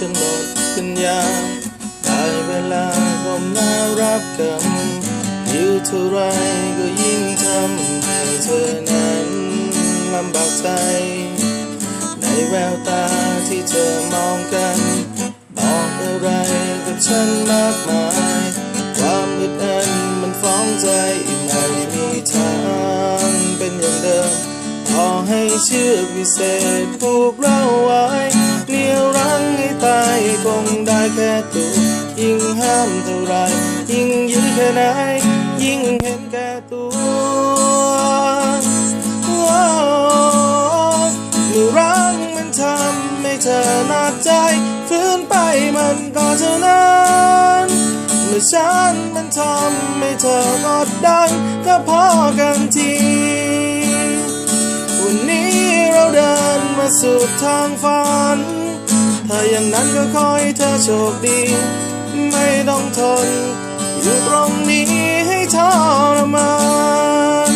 จนหมดปัญญา ได้เวลาก็มารับกรรมอยู่เท่าไรก็ยิ่งทำให้เธอนั้นลำบากใจ ในแววตาที่เธอมองกัน บอกอะไรกับฉันมากมาย ความอึดอัดมันฟ้องใจไม่มีทางเป็นอย่างเดิม ขอให้เชื่อวิเศษผูกเราไว้ ห้ามเท่าไรยิ่งยื้อแค่ไหนยิ่งเห็นแก่ตัวเมื่อรักมันทำให้เธอหนักใจฝืนไปมันก็เท่านั้นเมื่อฉันมันทำให้เธอกดดันก็พอกันทีวันนี้เราเดินมาสู่ทางฝัน ถ้าอย่างนั้นก็ขอให้เธอโชคดี ไม่ต้องทน อยู่ตรงนี้ให้ทรมาน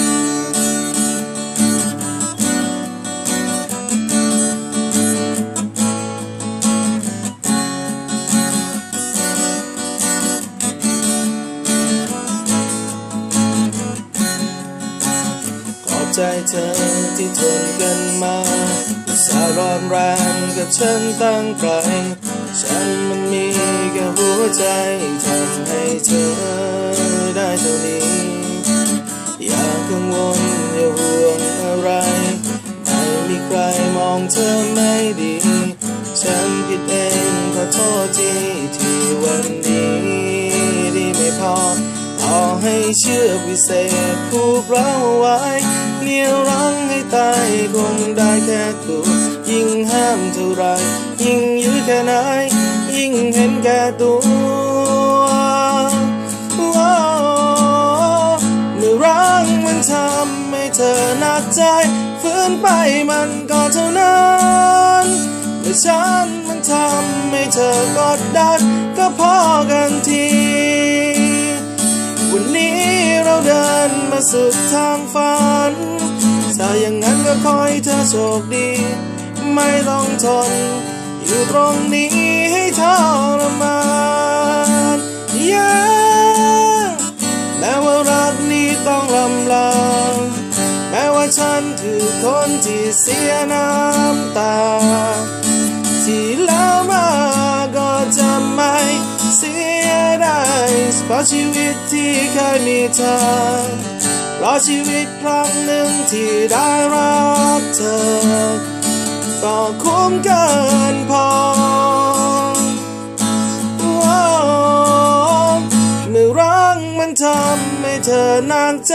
ขอบใจเธอที่ทนกันมาสาร้อนแรงกับฉันตั้งไกลฉันมันมีแค่หัว ใจทำให้เธอได้เท่านี้ อย่ากังวลอย่าห่วงอะไร ไม่มีใครมองเธอไม่ดี ฉันผิดเองขอโทษทีที่วันนี้ดีไม่พอขอให้เชื่อวิเศษผูกเราไว้เนี่ยวรังให้ตายคงได้แค่ตัวยิ่งห้ามเท่าไร ยิ่งยื้อแค่ไหน ยิ่งเห็นแก่ตัวเมื่อรักมันทำให้เธอหนักใจฝืนไปมันก็เท่านั้นเมื่อฉันมันทำให้เธอกดดันก็พอกันทีวันนี้เราเดินมาสุดทางฝันถ้าอย่างนั้นก็ขอให้เธอโชคดี ไม่ต้องทน อยู่ตรงนี้ให้ทรมานยาแม้ว่ารักนี้ต้องลำลาแม้ว่าฉันคือคนที่เสียน้ำตา ที่แล้วมาก็จะไม่เสียดายเพราะชีวิตที่เคยมีเธอเพราะชีวิตครั้งหนึ่งที่ได้รักเธอ ก็คุ้มเกินพอเมื่อรักมันทำให้เธอนานใจ